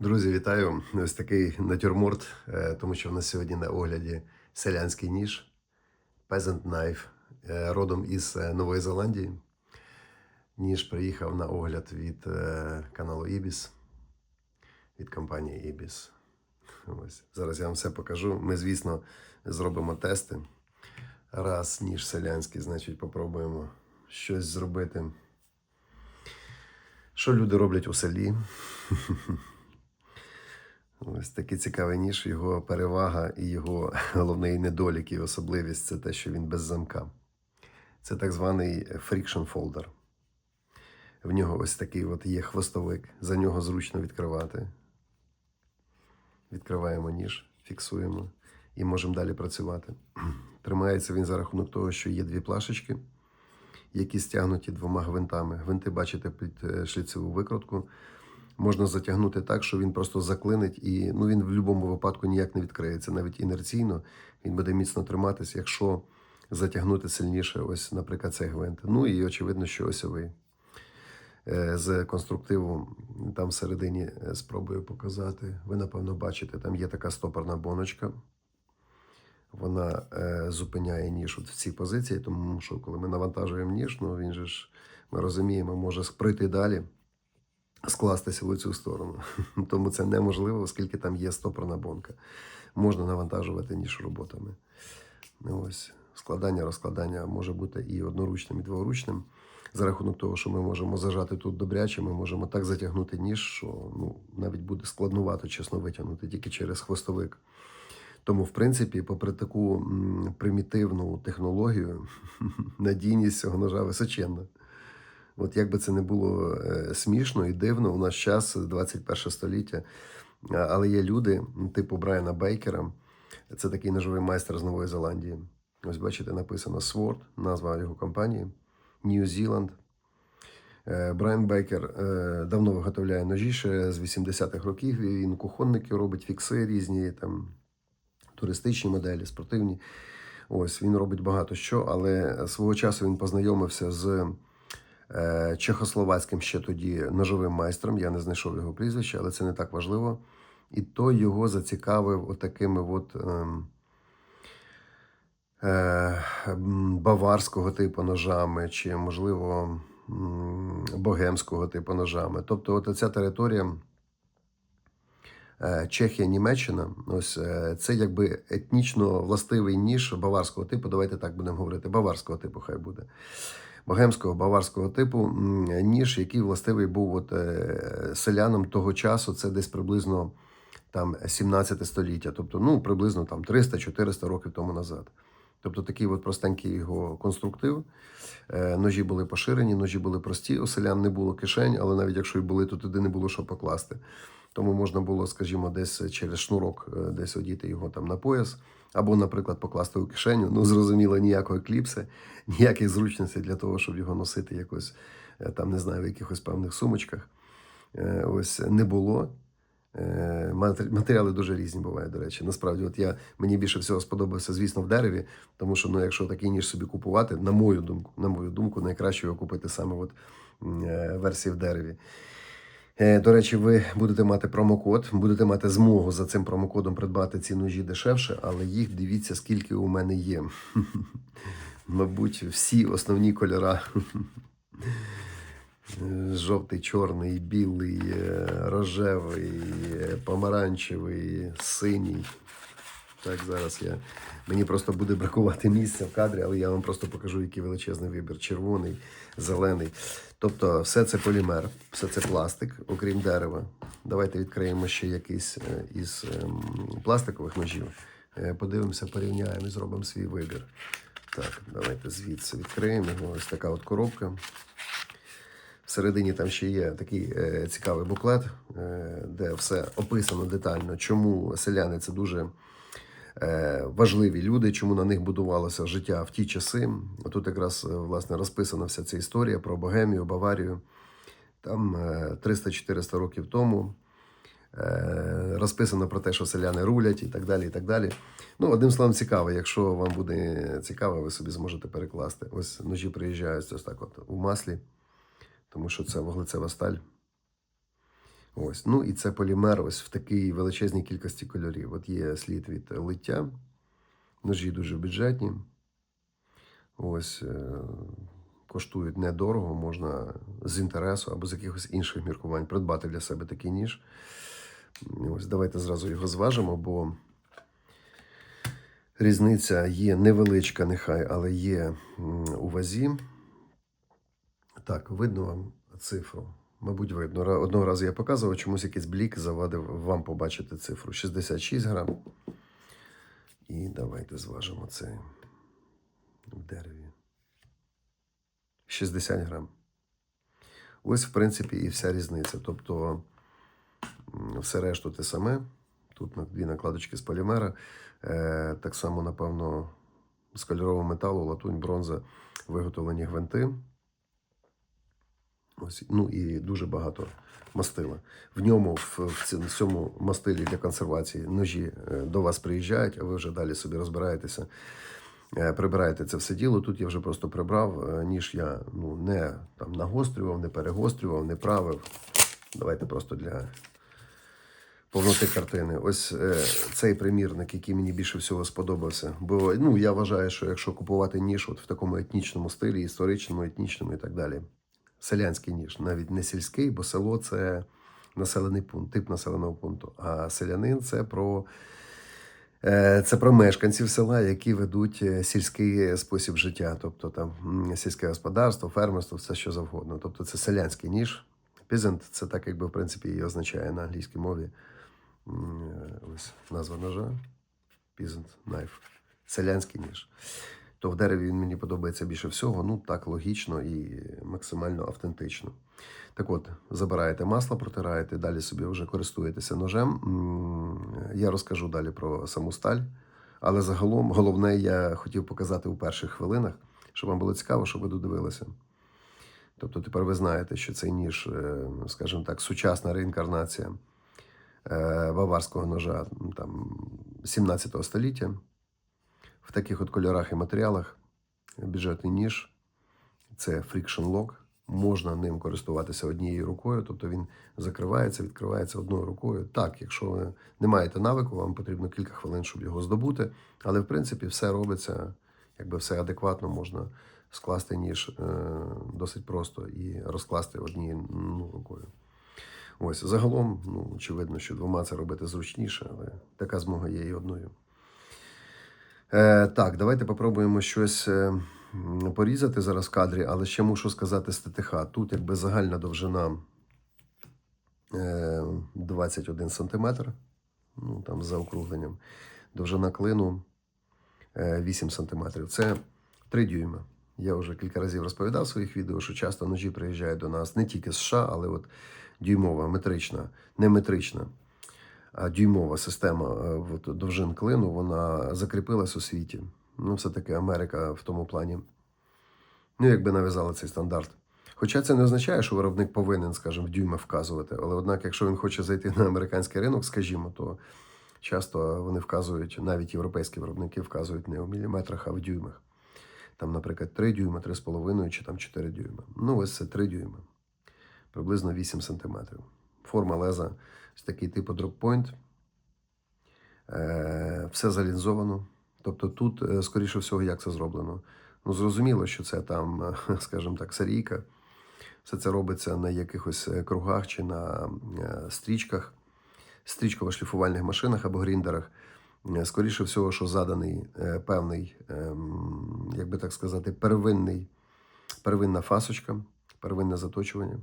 Друзі, вітаю! Ось такий натюрморт, е, тому що в нас сьогодні на огляді селянський ніж Peasant Knife, е, родом із е, Нової Зеландії. Ніж приїхав на огляд від каналу Ibis, від компанії Ibis. Ось. Зараз я вам все покажу. Ми, звісно, зробимо тести. Раз ніж селянський, значить, попробуємо щось зробити. Що люди роблять у селі? Ось такий цікавий ніж, його перевага і його головний недолік і особливість це те, що він без замка. Це так званий friction folder. В нього ось такий от є хвостовик, за нього зручно відкривати. Відкриваємо ніж, фіксуємо і можемо далі працювати. Тримається він за рахунок того, що є дві плашечки, які стягнуті двома гвинтами. Гвинти бачите під е, шліцеву викрутку можна затягнути так, що він просто заклинить, і ну, він в будь-якому випадку ніяк не відкриється. Навіть інерційно він буде міцно триматись, якщо затягнути сильніше, ось, наприклад, цей гвинт. Ну і очевидно, що осьовий. Е, З конструктиву там всередині е, спробую показати. Ви, напевно, бачите, там є така стопорна боночка. Вона е, зупиняє ніж от в цій позиції, тому що коли ми навантажуємо ніж, ну він же ж, ми розуміємо, може пройти далі скластися в цю сторону. Тому це неможливо, оскільки там є стопорна бонка. Можна навантажувати ніж роботами. Ну, Ось. Складання, розкладання може бути і одноручним, і дворучним. За рахунок того, що ми можемо зажати тут добряче, ми можемо так затягнути ніж, що ну, навіть буде складнувато, чесно, витягнути тільки через хвостовик. Тому, в принципі, попри таку примітивну технологію, надійність цього ножа височенна. От як би це не було е, смішно і дивно, у наш час 21 століття. Але є люди, типу Брайана Бейкера, це такий ножовий майстер з Нової Зеландії. Ось бачите, написано Sword, назва його компанії, Zealand. Е, Брайан Бейкер е, давно виготовляє ножі ще з 80-х років. Він кухонники робить фікси різні, там туристичні моделі, спортивні. Ось він робить багато що, але свого часу він познайомився з чехословацьким ще тоді ножовим майстром. Я не знайшов його прізвище, але це не так важливо. І той його зацікавив отакими от. ем, е, баварського типу ножами, чи, можливо, богемського типу ножами. Тобто, от ця територія. е, Чехія, Німеччина, ось е, це якби етнічно властивий ніж баварського типу. Давайте так будемо говорити. Баварського типу, хай буде. Богемського баварського типу ніж, який властивий був от, е, селянам того часу, це десь приблизно там 17 століття, тобто ну, приблизно там 300-400 років тому назад. Тобто такий от простенький його конструктив. Е, Ножі були поширені, ножі були прості. У селян не було кишень, але навіть якщо й були, то туди не було що покласти. Тому можна було, скажімо, десь через шнурок е, десь одіти його там на пояс, або, наприклад, покласти у кишеню. Ну, зрозуміло, ніякої кліпси, ніяких зручностей для того, щоб його носити якось е, там, не знаю, в якихось певних сумочках. Е, Ось не було. Е, Матеріали дуже різні бувають, до речі. Насправді, от я мені більше всього сподобався, звісно, в дереві, тому що ну, якщо такий ніж собі купувати, на мою думку, на мою думку, найкраще його купити саме от версії в дереві. Е, До речі, ви будете мати промокод, будете мати змогу за цим промокодом придбати ці ножі дешевше, але їх дивіться, скільки у мене є. Мабуть, всі основні кольора. Жовтий, чорний, білий, е, рожевий, е, помаранчевий, синій. Так, зараз я. Мені просто буде бракувати місця в кадрі, але я вам просто покажу, який величезний вибір: червоний, зелений. Тобто, все це полімер, все це пластик, окрім дерева. Давайте відкриємо ще якийсь е, із ем, пластикових ножів. Е, Подивимося, порівняємо і зробимо свій вибір. Так, давайте звідси відкриємо його. Ось така от коробка. Всередині там ще є такий е, цікавий буклет, е, де все описано детально, чому селяни це дуже важливі люди, чому на них будувалося життя в ті часи. Тут якраз е, власне розписана вся ця історія про Богемію, Баварію. Там е, 300-400 років тому. Е, Розписано про те, що селяни рулять і так далі. і так далі. Ну, одним словом, цікаво. Якщо вам буде цікаво, ви собі зможете перекласти. Ось ножі приїжджають ось так от у маслі, тому що це вуглецева сталь. Ось. Ну і це полімер ось в такій величезній кількості кольорів. От є слід від лиття. Ножі дуже бюджетні. Ось е, коштують недорого, можна з інтересу або з якихось інших міркувань придбати для себе такий ніж. Ось давайте зразу його зважимо, бо різниця є невеличка, нехай, але є у вазі. Так, видно вам цифру. Мабуть, видно. Одного разу я показував, чомусь якийсь блік завадив вам побачити цифру. 66 грам. І давайте зважимо це в дереві. 60 грам. Ось, в принципі, і вся різниця. Тобто, все решту те саме. Тут дві накладочки з полімера. Е, так само, напевно, з кольорового металу, латунь, бронза, виготовлені гвинти. Ось, ну і дуже багато мастила. В ньому, в, в цьому мастилі для консервації ножі е, до вас приїжджають, а ви вже далі собі розбираєтеся, е, прибираєте це все діло. Тут я вже просто прибрав, е, ніж я ну, не там, нагострював, не перегострював, не правив. Давайте просто для повноти картини. Ось е, цей примірник, який мені більше всього сподобався. Бо ну, я вважаю, що якщо купувати ніж от в такому етнічному стилі, історичному, етнічному і так далі, селянський ніж, навіть не сільський, бо село це населений пункт, тип населеного пункту. А селянин це про. е, Це про мешканців села, які ведуть е, сільський спосіб життя, тобто там сільське господарство, фермерство, все що завгодно. Тобто це селянський ніж. Peasant – це так, якби в принципі і означає на англійській мові. Е, Ось назва ножа. Peasant knife. Селянський ніж. То в дереві він мені подобається більше всього. Ну так логічно і максимально автентично. Так от, забираєте масло, протираєте, далі собі вже користуєтеся ножем. Я розкажу далі про саму сталь. Але загалом головне я хотів показати у перших хвилинах, щоб вам було цікаво, щоб ви додивилися. Тобто тепер ви знаєте, що цей ніж, е, скажімо так, сучасна реінкарнація е, баварського ножа там, 17 століття в таких от кольорах і матеріалах. Бюджетний ніж це friction lock. Можна ним користуватися однією рукою, тобто він закривається, відкривається одною рукою. Так, якщо ви не маєте навику, вам потрібно кілька хвилин, щоб його здобути. Але в принципі все робиться, якби все адекватно можна скласти ніж е, досить просто і розкласти однією ну, рукою. Ось загалом, ну, очевидно, що двома це робити зручніше, але така змога є і одною. Е, так, давайте попробуємо щось е, порізати зараз в кадрі, але ще мушу сказати з ТТХ. Тут якби загальна довжина е, 21 см, ну там за округленням. Довжина клину е, 8 см. Це 3 дюйма. Я вже кілька разів розповідав в своїх відео, що часто ножі приїжджають до нас не тільки з США, але от дюймова, метрична, не метрична, а дюймова система е, довжин клину, вона закріпилась у світі. Ну, все-таки Америка в тому плані, ну, якби нав'язала цей стандарт. Хоча це не означає, що виробник повинен, скажімо, в дюйми вказувати. Але однак, якщо він хоче зайти на американський ринок, скажімо, то часто вони вказують, навіть європейські виробники вказують не у міліметрах, а в дюймах. Там, наприклад, 3 дюйма, 3,5 чи там 4 дюйма. Ну, ось це 3 дюйма. Приблизно 8 сантиметрів. Форма леза ось такий типу дроппойнт. Е, все залінзовано. Тобто тут, е, скоріше всього, як це зроблено. Ну, зрозуміло, що це там, е, скажімо так, серійка. Все це робиться на якихось кругах чи на стрічках, стрічково-шліфувальних машинах або гріндерах. Скоріше всього, що заданий певний, ем, як би так сказати, первинний, первинна фасочка, первинне заточування.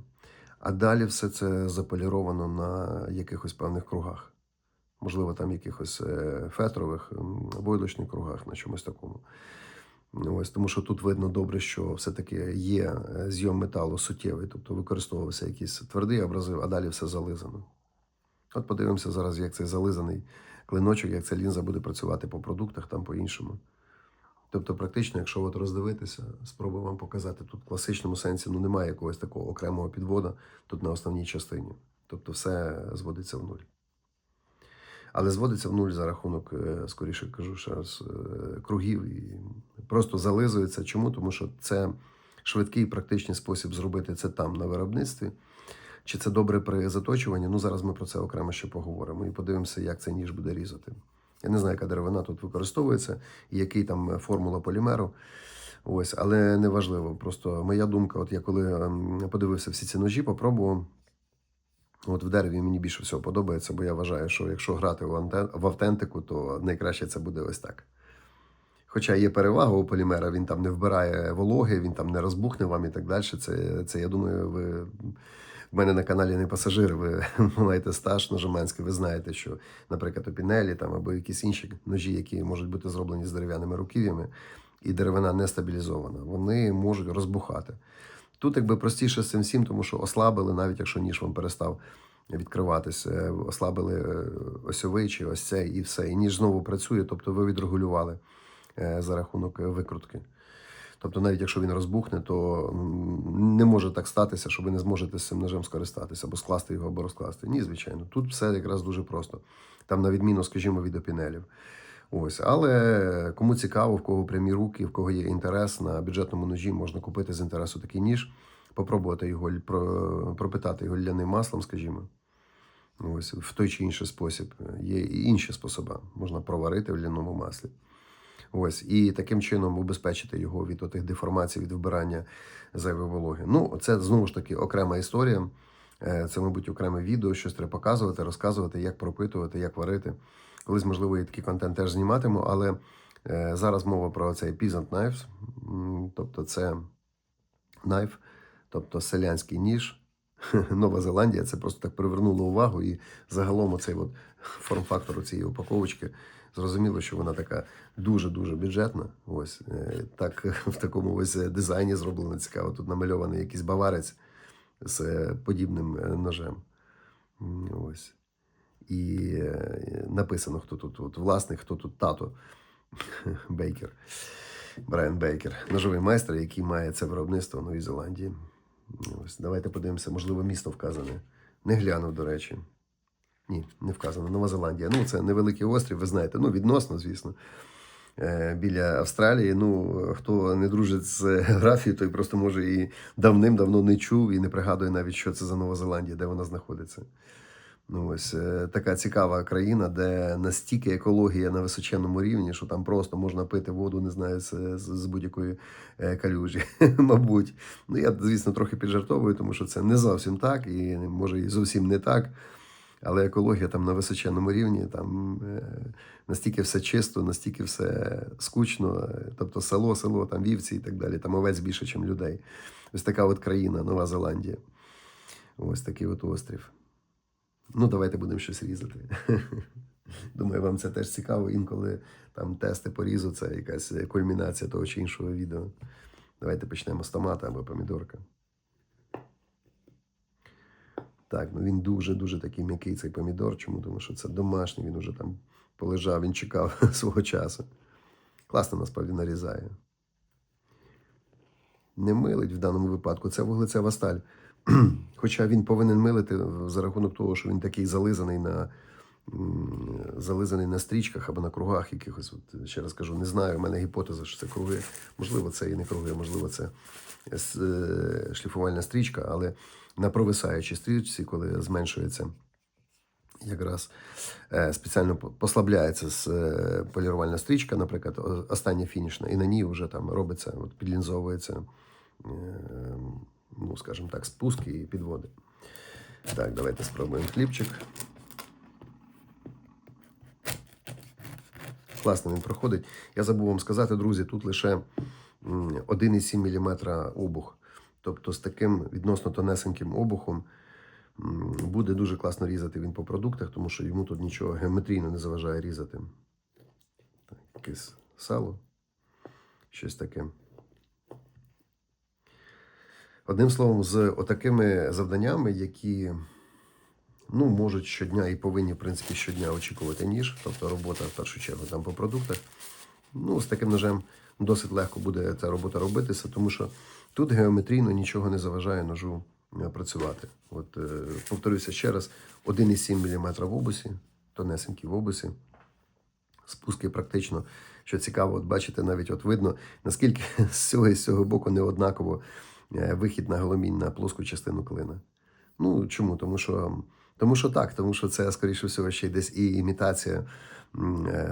А далі все це заполіровано на якихось певних кругах. Можливо, там якихось е, фетрових, войлочних кругах, на чомусь такому. Ось, тому що тут видно добре, що все-таки є е, зйом металу суттєвий, тобто використовувався якийсь твердий абразив, а далі все зализано. От подивимося зараз, як цей зализаний клиночок, як ця лінза буде працювати по продуктах, там по-іншому. Тобто, практично, якщо от роздивитися, спробую вам показати тут в класичному сенсі, ну немає якогось такого окремого підвода тут на основній частині. Тобто все зводиться в нуль. Але зводиться в нуль за рахунок, е, скоріше кажу, ще раз, е, кругів і просто зализується. Чому? Тому що це швидкий практичний спосіб зробити це там на виробництві. Чи це добре при заточуванні? Ну, зараз ми про це окремо ще поговоримо і подивимося, як цей ніж буде різати. Я не знаю, яка деревина тут використовується, і який там формула полімеру. Ось, але не важливо. Просто моя думка, от я коли ем, подивився всі ці ножі, попробував. От в дереві мені більше всього подобається, бо я вважаю, що якщо грати в автентику, то найкраще це буде ось так. Хоча є перевага у полімера, він там не вбирає вологи, він там не розбухне вам і так далі. Це, це я думаю, ви в мене на каналі не пасажири, ви маєте стаж ножоменський, ви знаєте, що, наприклад, опінелі там або якісь інші ножі, які можуть бути зроблені з дерев'яними руків'ями, і деревина не стабілізована, вони можуть розбухати. Тут якби простіше з цим всім, тому що ослабили, навіть якщо ніж вам перестав відкриватися, е, ослабили е, осьовий чи ось цей і все. І ніж знову працює, тобто ви відрегулювали е, за рахунок викрутки. Тобто, навіть якщо він розбухне, то не може так статися, що ви не зможете з цим ножем скористатися, або скласти його, або розкласти. Ні, звичайно. Тут все якраз дуже просто. Там, на відміну, скажімо, від опінелів. Ось, але кому цікаво, в кого прямі руки, в кого є інтерес на бюджетному ножі, можна купити з інтересу такий ніж, попробувати його пропитати його ляним маслом, скажімо. Ось в той чи інший спосіб. Є і інші способи. Можна проварити в ляному маслі. Ось, і таким чином убезпечити його від отих деформацій, від вбирання зайвої вологи. Ну, це знову ж таки окрема історія. Е, Це, мабуть, окреме відео, щось треба показувати, розказувати, як пропитувати, як варити. Колись, можливо, і такий контент теж зніматиму, але е, зараз мова про цей Peasant Knives, тобто це найф, тобто селянський ніж. Нова Зеландія, це просто так привернуло увагу, і загалом оцей от форм-фактор цієї упаковочки. Зрозуміло, що вона така дуже-дуже бюджетна. Ось е, так в такому ось дизайні зроблено цікаво. Тут намальований якийсь баварець з е, подібним е, ножем. Ось. І е, написано, хто тут от, власник, хто тут тато Бейкер. Брайан Бейкер, ножовий майстер, який має це виробництво в Новій Зеландії. Ось, давайте подивимося, можливо, місто вказане. Не глянув, до речі. Ні, не вказано. Нова Зеландія. Ну, це невеликий острів, ви знаєте. Ну, відносно, звісно. Е, Біля Австралії. Ну, хто не дружить з географією, той просто може і давним-давно не чув і не пригадує навіть, що це за Нова Зеландія, де вона знаходиться. Ну, ось е, така цікава країна, де настільки екологія на височенному рівні, що там просто можна пити воду, не знаю, з, з, будь-якої е, калюжі, мабуть. Ну, я, звісно, трохи піджартовую, тому що це не зовсім так, і може і зовсім не так. Але екологія там на височенному рівні, там е, настільки все чисто, настільки все скучно. е, Тобто село, село, там вівці і так далі, там овець більше, ніж людей. Ось така от країна, Нова Зеландія. Ось такий от острів. Ну, давайте будемо щось різати. Думаю, вам це теж цікаво. Інколи там тести по різу, це якась кульмінація того чи іншого відео. Давайте почнемо з томата або помідорка. Так, ну він дуже-дуже такий м'який цей помідор. Чому? Тому що це домашній, він уже там полежав, він чекав свого часу. Класно насправді нарізає. Не милить в даному випадку. Це вуглецева сталь. Хоча він повинен милити за рахунок того, що він такий зализаний на, зализаний на стрічках або на кругах якихось. От, ще раз кажу, не знаю. У мене гіпотеза, що це круги. Можливо, це і не круги, можливо, це шліфувальна стрічка, але на провисаючій стрічці, коли зменшується якраз е, спеціально послабляється з е, полірувальна стрічка, наприклад, остання фінішна, і на ній вже там робиться, от підлінзовується, е, ну, скажімо так, спуски і підводи. Так, давайте спробуємо хлібчик. Класно він проходить. Я забув вам сказати, друзі, тут лише 1,7 мм обух. Тобто з таким відносно тонесеньким обухом буде дуже класно різати він по продуктах, тому що йому тут нічого геометрійно не заважає різати. Якесь сало, щось таке. Одним словом, з отакими завданнями, які ну, можуть щодня і повинні, в принципі, щодня очікувати ніж, тобто робота в першу чергу там по продуктах. Ну, з таким ножем досить легко буде ця робота робитися, тому що тут геометрійно нічого не заважає ножу е, працювати. От, е, повторюся ще раз: 1,7 мм в обусі, тонесенький в обусі. Спуски практично, що цікаво, от бачите, навіть от видно, наскільки з цього і з цього боку не однаково е, вихід на голомінь на плоску частину клина. Ну чому? Тому що, тому що так, тому що це, скоріше всього, ще й десь і імітація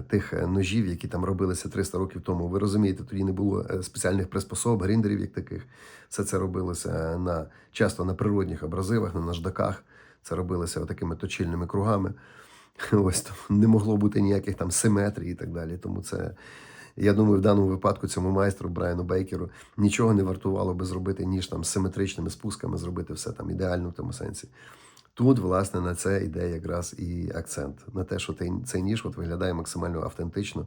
тих е, ножів, які там робилися 300 років тому. Ви розумієте, тоді не було е, спеціальних приспособ, гріндерів, як таких. Все це робилося на часто на природних абразивах, на наждаках. Це робилося такими точильними кругами. Ось там не могло бути ніяких там симетрій і так далі. Тому це, я думаю, в даному випадку цьому майстру Брайану Бейкеру нічого не вартувало би зробити, ніж там симетричними спусками зробити все там ідеально в тому сенсі. Тут, власне, на це йде якраз і акцент. На те, що цей, ніж от виглядає максимально автентично.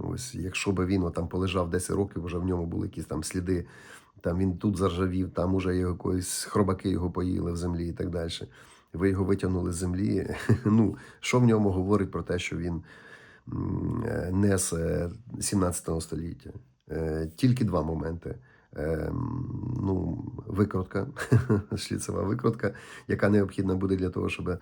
Ось, якщо би він там полежав 10 років, вже в ньому були якісь там сліди, там він тут заржавів, там уже якоїсь хробаки його поїли в землі і так далі. Ви його витягнули з землі. Ну, що в ньому говорить про те, що він е, не з е, 17 століття? Е, Тільки два моменти. Е, м, Ну, викрутка, шліцева викрутка, яка необхідна буде для того, щоб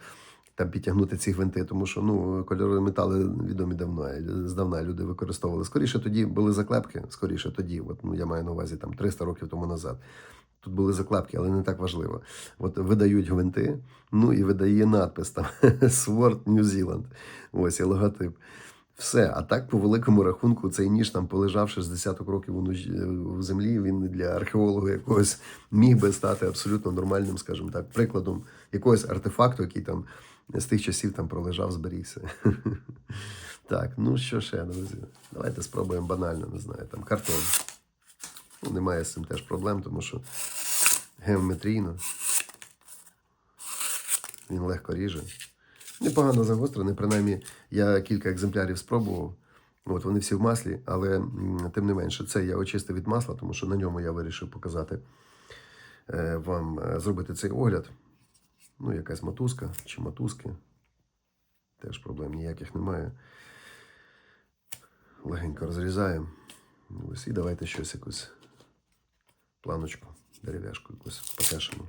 там підтягнути ці гвинти, тому що ну кольорові метали відомі давно. Здавна люди використовували. Скоріше тоді були заклепки, скоріше тоді. От ну я маю на увазі там 300 років тому назад. Тут були заклепки, але не так важливо. От видають гвинти, ну і видає надпис там Sword New Zealand. Ось і логотип. Все, а так, по великому рахунку, цей ніж там полежав 60 років у, в землі. Він для археолога якогось міг би стати абсолютно нормальним, скажімо так, прикладом якогось артефакту, який там з тих часів там пролежав, зберігся. Так, ну що ще, друзі? Давайте спробуємо банально, не знаю, там картон. Ну, немає з цим теж проблем, тому що геометрійно він легко ріже. Непогано загострений, принаймні я кілька екземплярів спробував. От вони всі в маслі, але тим не менше, це я очистив від масла, тому що на ньому я вирішив показати е, вам е, зробити цей огляд. Ну, якась мотузка чи мотузки. Теж проблем ніяких немає. Легенько розрізаємо. Ось і давайте щось якусь планочку, дерев'яшку якусь потешимо.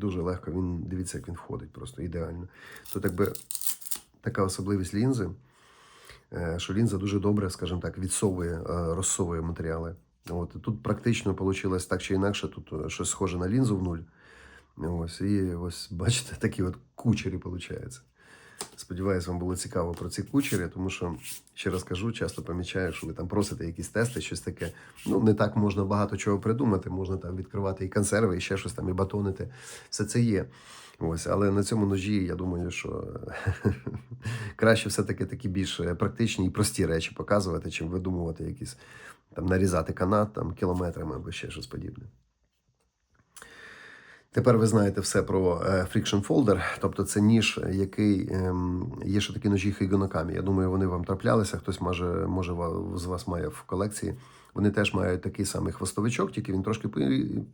Дуже легко. Він дивіться, як він входить, просто ідеально. Тут якби така особливість лінзи, е, що лінза дуже добре, скажімо так, відсовує, е, розсовує матеріали. От тут практично вийшло так чи інакше, тут е, щось схоже на лінзу в нуль. Ось, і ось бачите, такі от кучері виходить. Сподіваюсь, вам було цікаво про ці кучері, тому що, ще раз кажу, часто помічаю, що ви там просите якісь тести, щось таке. Ну, не так можна багато чого придумати. Можна там відкривати і консерви, і ще щось там, і батонити. Все це є. Ось, але на цьому ножі я думаю, що краще все-таки такі більш практичні і прості речі показувати, чим видумувати якісь там нарізати канат там кілометрами або ще щось подібне. Тепер ви знаєте все про е, Friction Folder, тобто це ніж, який ем, є ще такі ножі Хейгонокамі. Я думаю, вони вам траплялися. Хтось може, може з вас має в колекції. Вони теж мають такий самий хвостовичок, тільки він трошки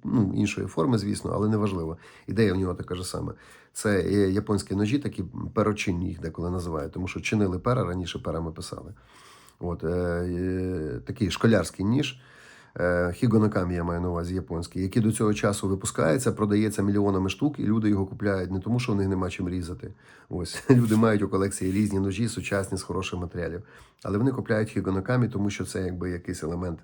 ну, іншої форми, звісно, але неважливо. Ідея в нього така ж сама. Це японські ножі, такі перочинні їх деколи називають, тому що чинили пера, раніше перами писали. От, е, такий школярський ніж. Е, я маю на увазі японський, який до цього часу випускається, продається мільйонами штук, і люди його купляють не тому, що в них нема чим різати. Ось люди мають у колекції різні ножі, сучасні з хороших матеріалів. Але вони купляють хігонокамі, тому що це якби якийсь елемент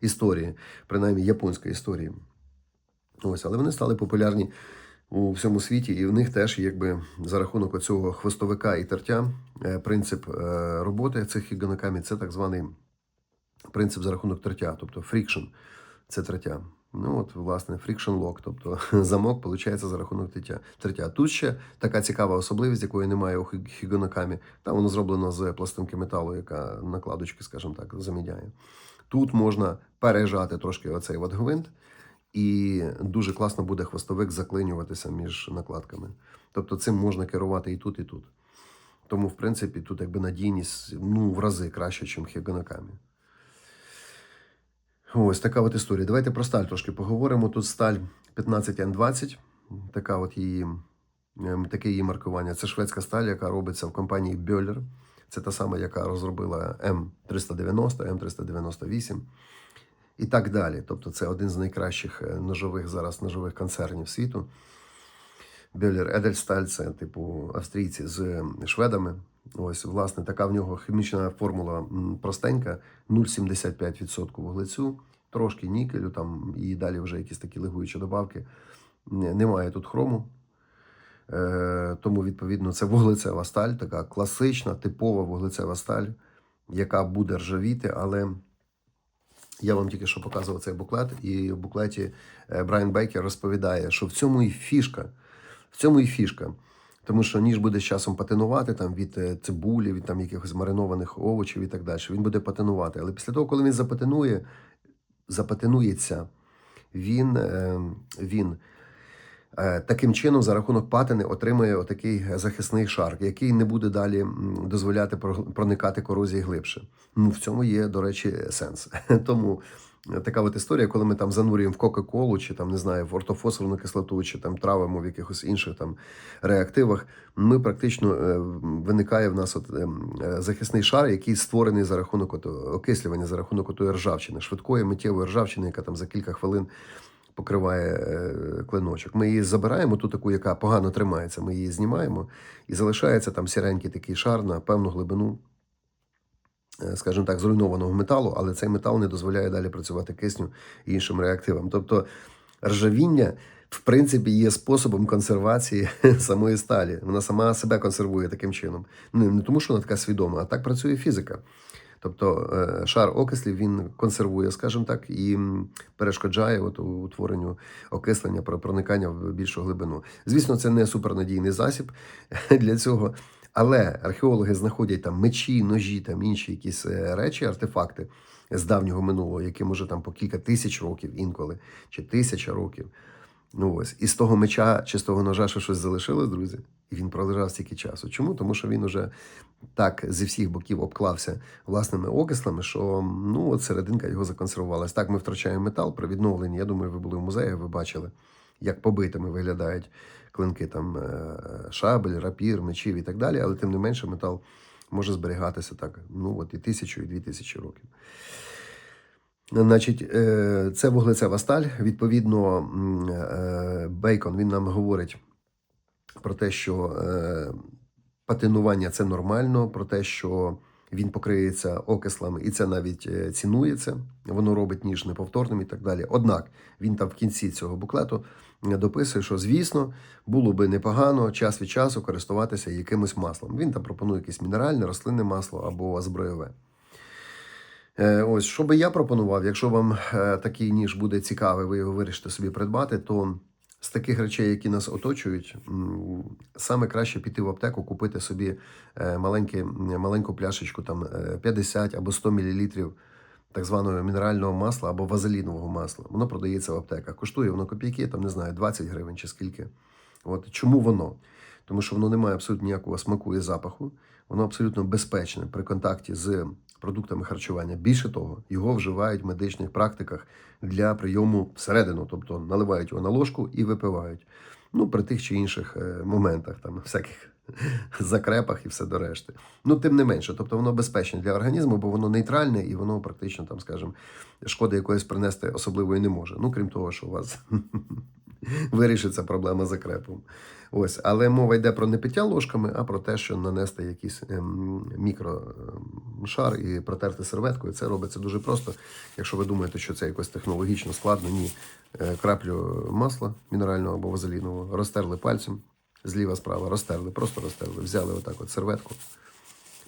історії, принаймні японської історії. Ось, але вони стали популярні у всьому світі, і в них теж, якби за рахунок оцього хвостовика і тертя, е, принцип е, роботи цих хігонокамі це так званий принцип за рахунок тертя, тобто friction – це тертя. Ну от, власне, friction lock, тобто замок виходить за рахунок тертя. Тут ще така цікава особливість, якої немає у хі- хігонокамі. Там воно зроблено з пластинки металу, яка накладочки, скажімо так, замідяє. Тут можна пережати трошки оцей от гвинт, і дуже класно буде хвостовик заклинюватися між накладками. Тобто цим можна керувати і тут, і тут. Тому, в принципі, тут якби надійність ну, в рази краще, ніж хігонокамі. Ось така от історія. Давайте про сталь трошки поговоримо. Тут сталь 15N20, така от її, ем, таке її маркування. Це шведська сталь, яка робиться в компанії Böhler. Це та сама, яка розробила М390, М398 і так далі. Тобто це один з найкращих е, ножових зараз ножових концернів світу. Бьолер Едельсталь це типу австрійці з шведами. Ось, власне, така в нього хімічна формула простенька: 0,75% вуглецю, трошки нікелю, там і далі вже якісь такі лигуючі добавки. Немає тут хрому. Е, тому, відповідно, це вуглецева сталь, така класична, типова вуглецева сталь, яка буде ржавіти, але я вам тільки що показував цей буклет, і в буклеті е, Брайан Бейкер розповідає, що в цьому і фішка. В цьому і фішка. Тому що ніж буде з часом патинувати там від е, цибулі, від там якихось маринованих овочів і так далі. Він буде патинувати. Але після того, коли він запатинує, запатинується, він, е, він е, таким чином за рахунок патини отримує отакий захисний шар, який не буде далі дозволяти про- проникати корозії глибше. Ну, в цьому є, до речі, сенс. Тому така от історія, коли ми там занурюємо в Кока-Колу, чи там не знаю, в ортофосфорну кислоту, чи там травимо в якихось інших там реактивах, ми практично е, виникає в нас от, ем, е, захисний шар, який створений за рахунок от, окислювання, за рахунок отої ржавчини, швидкої миттєвої ржавчини, яка там за кілька хвилин покриває е, клиночок. Ми її забираємо, ту таку, яка погано тримається, ми її знімаємо, і залишається там сіренький такий шар на певну глибину, скажімо так, зруйнованого металу, але цей метал не дозволяє далі працювати кисню і іншим реактивам. Тобто ржавіння. В принципі, є способом консервації самої сталі. Вона сама себе консервує таким чином. Не, не тому, що вона така свідома, а так працює фізика. Тобто е, шар окислів він консервує, скажімо так, і перешкоджає от, утворенню окислення, про проникання в більшу глибину. Звісно, це не супернадійний засіб для цього. Але археологи знаходять там мечі, ножі, там інші якісь е, речі, артефакти з давнього минулого, які може там по кілька тисяч років інколи, чи тисяча років. Ну ось, і з того меча чи з того ножа ще щось залишилось, друзі, і він пролежав стільки часу. Чому? Тому що він уже так зі всіх боків обклався власними окислами, що ну от серединка його законсервувалась. Так ми втрачаємо метал при відновленні. Я думаю, ви були в музеї, ви бачили, як побитими виглядають клинки там е, шабель, рапір, мечів і так далі. Але тим не менше метал може зберігатися так. Ну от і тисячу, і дві тисячі років. Значить, е, це вуглецева сталь. Відповідно, е, Бейкон він нам говорить про те, що патинування це нормально, про те, що він покриється окислами, і це навіть цінується. Воно робить ніж неповторним і так далі. Однак він там в кінці цього буклету дописує, що звісно було би непогано час від часу користуватися якимось маслом. Він там пропонує якесь мінеральне, рослинне масло або зброєве. Е, Ось, що би я пропонував, якщо вам е, такий ніж буде цікавий, ви його вирішите собі придбати, то з таких речей, які нас оточують, саме краще піти в аптеку, купити собі е, маленьку пляшечку там е, 50 або 100 мл так званого мінерального масла або вазелінового масла. Воно продається в аптеках. Коштує воно копійки, там не знаю, 20 гривень чи скільки. От чому воно? Тому що воно не має абсолютно ніякого смаку і запаху, воно абсолютно безпечне при контакті з продуктами харчування. Більше того, його вживають в медичних практиках для прийому всередину, тобто наливають його на ложку і випивають. Ну, при тих чи інших е, моментах, там всяких закрепах і все до решти. Ну, тим не менше, тобто воно безпечне для організму, бо воно нейтральне і воно практично там, скажімо, шкоди якоїсь принести особливої не може. Ну, крім того, що у вас вирішиться проблема з закрепом. Ось, але мова йде про не пиття ложками, а про те, що нанести якийсь ем, мікрошар і протерти серветкою. Це робиться дуже просто. Якщо ви думаєте, що це якось технологічно складно, ні. Е, Краплю масла мінерального або вазелінового, розтерли пальцем, зліва справа, розтерли, просто розтерли, взяли отак от серветку,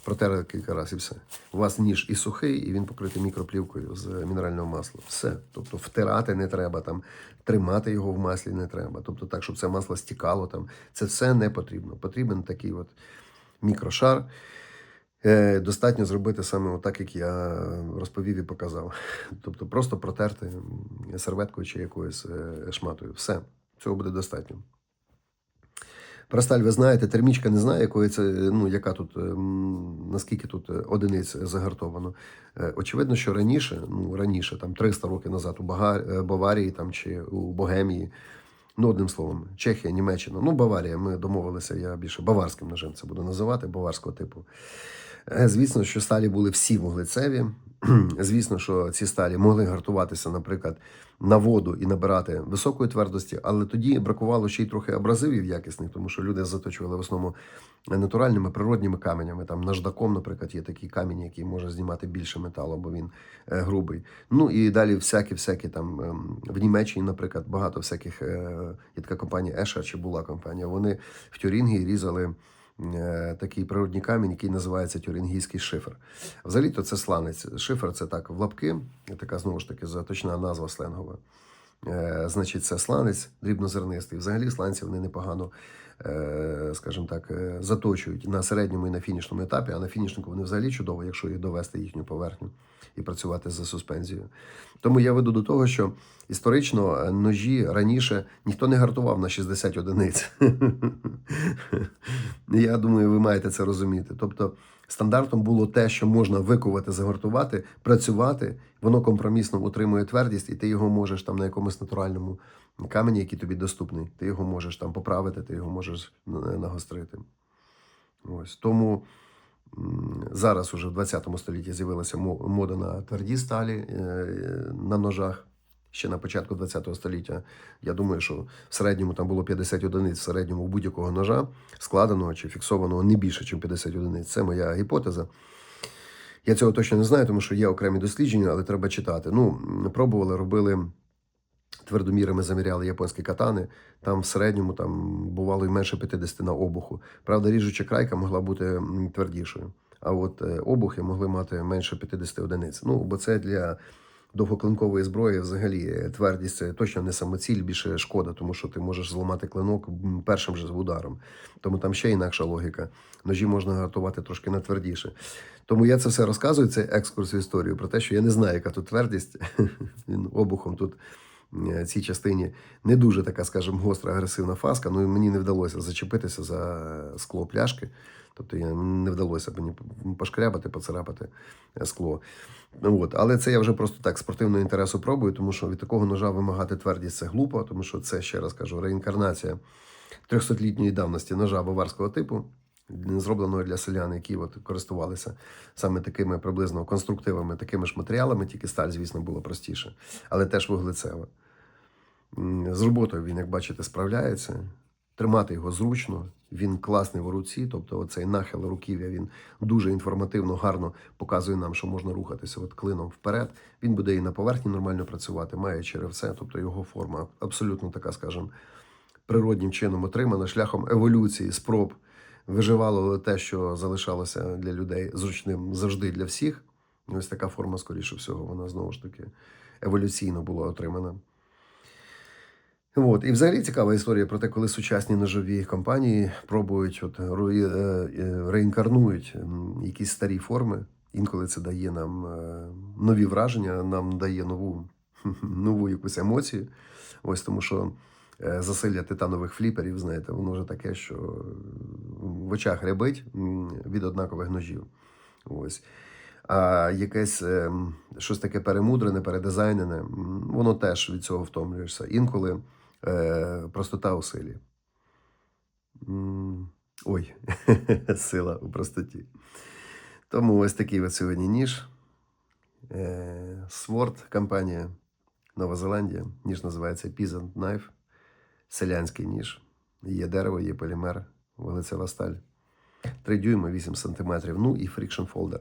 протерли кілька разів і все. У вас ніж і сухий, і він покритий мікроплівкою з мінерального масла. Все. Тобто втирати не треба, там, тримати його в маслі не треба. Тобто так, щоб це масло стікало там. Це все не потрібно. Потрібен такий от мікрошар. Е, Достатньо зробити саме так, як я розповів і показав. Тобто просто протерти серветкою чи якоюсь е, шматою. Все, цього буде достатньо. Про сталь ви знаєте, термічка не знає, якої це, ну, яка тут, ем, наскільки тут е, одиниць загартовано. Е, Очевидно, що раніше, ну раніше, там 300 років назад у е, Баварії там, чи у Богемії, ну, одним словом, Чехія, Німеччина, ну, Баварія, ми домовилися, я більше баварським ножем це буду називати, баварського типу. Е, Звісно, що сталі були всі вуглецеві, звісно, що ці сталі могли гартуватися, наприклад, на воду і набирати високої твердості, але тоді бракувало ще й трохи абразивів якісних, тому що люди заточували в основному натуральними природніми каменями. Там наждаком, наприклад, є такий камінь, який може знімати більше металу, бо він е, грубий. Ну і далі всякі, всякі там ем, в Німеччині, наприклад, багато всяких е, є така компанія Еша чи була компанія. Вони в Тюрінгі різали. Е, Такий природній камінь, який називається тюрінгійський шифер. Взагалі-то це сланець. Шифер це так в лапки, така знову ж таки заточна назва сленгова. Е, значить, це сланець дрібнозернистий. Взагалі сланці вони непогано, е, скажімо так, заточують на середньому і на фінішному етапі, а на фінішнику вони взагалі чудово, якщо їх довести їхню поверхню і працювати за суспензією. Тому я веду до того, що історично е, ножі раніше ніхто не гартував на 60 одиниць. Я думаю, ви маєте це розуміти. Тобто стандартом було те, що можна викувати, загартувати, працювати, воно компромісно утримує твердість, і ти його можеш там на якомусь натуральному камені, який тобі доступний, ти його можеш там поправити, ти його можеш е, нагострити. Ось тому зараз уже в 20 столітті з'явилася мода на тверді сталі е, на ножах. Ще на початку 20 століття, я думаю, що в середньому там було 50 одиниць в середньому будь-якого ножа, складеного чи фіксованого не більше, ніж 50 одиниць. Це моя гіпотеза. Я цього точно не знаю, тому що є окремі дослідження, але треба читати. Ну, пробували, робили твердомірами, заміряли японські катани. Там в середньому там бувало і менше 50 на обуху. Правда, ріжуча крайка могла бути твердішою. А от е, обухи могли мати менше 50 одиниць. Ну, бо це для довгоклинкової зброї взагалі е, твердість це точно не самоціль, більше шкода, тому що ти можеш зламати клинок першим же ударом. Тому там ще інакша логіка. Ножі можна гартувати трошки на твердіше. Тому я це все розказую, це екскурс в історію про те, що я не знаю, яка тут твердість. Він обухом тут цій частині не дуже така, скажімо, гостра агресивна фаска. Ну і мені не вдалося зачепитися за скло пляшки. Тобто не вдалося мені пошкрябати, поцарапати е, скло. Ну, От. Але це я вже просто так спортивного інтересу пробую, тому що від такого ножа вимагати твердість це глупо, тому що це, ще раз кажу, реінкарнація 300-літньої давності ножа баварського типу, зробленого для селян, які от користувалися саме такими приблизно конструктивами, такими ж матеріалами, тільки сталь, звісно, було простіше, але теж вуглецева. З роботою він, як бачите, справляється. Тримати його зручно, він класний в руці, тобто оцей нахил руків'я він дуже інформативно, гарно показує нам, що можна рухатися от клином вперед. Він буде і на поверхні нормально працювати, має черевце, тобто його форма абсолютно така, скажімо, природнім чином отримана шляхом еволюції, спроб. Виживало те, що залишалося для людей зручним завжди для всіх. Ось така форма, скоріше всього, вона знову ж таки еволюційно була отримана. От. І взагалі цікава історія про те, коли сучасні ножові компанії пробують от, е, е, реінкарнують якісь старі форми. Інколи це дає нам е, нові враження, нам дає нову, нову якусь емоцію. Ось тому що засилля титанових фліперів, знаєте, воно вже таке, що е, в очах рябить від однакових ножів. Ось. А якесь е, щось таке перемудрене, передизайнене, воно теж від цього втомлюєшся. Інколи е, простота у силі. Ой, сила у простоті. Тому ось такий от сьогодні ніж. Е, Sword компанія Нова Зеландія. Ніж називається Peasant Knife. Селянський ніж. Є дерево, є полімер, вуглецева сталь. 3 дюйми, 8 сантиметрів. Ну і friction folder.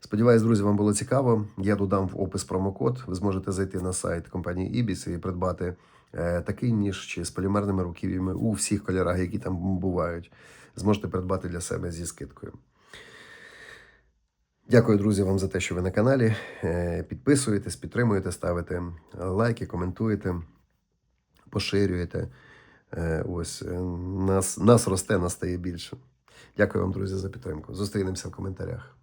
Сподіваюсь, друзі, вам було цікаво. Я додам в опис промокод. Ви зможете зайти на сайт компанії Ibis і придбати е, такий ніж чи з полімерними руків'ями у всіх кольорах, які там бувають. Зможете придбати для себе зі скидкою. Дякую, друзі, вам за те, що ви на каналі. Е, Підписуєтесь, підтримуєте, ставите лайки, коментуєте, поширюєте. Е, Ось е, нас, нас росте, нас стає більше. Дякую вам, друзі, за підтримку. Зустрінемося в коментарях.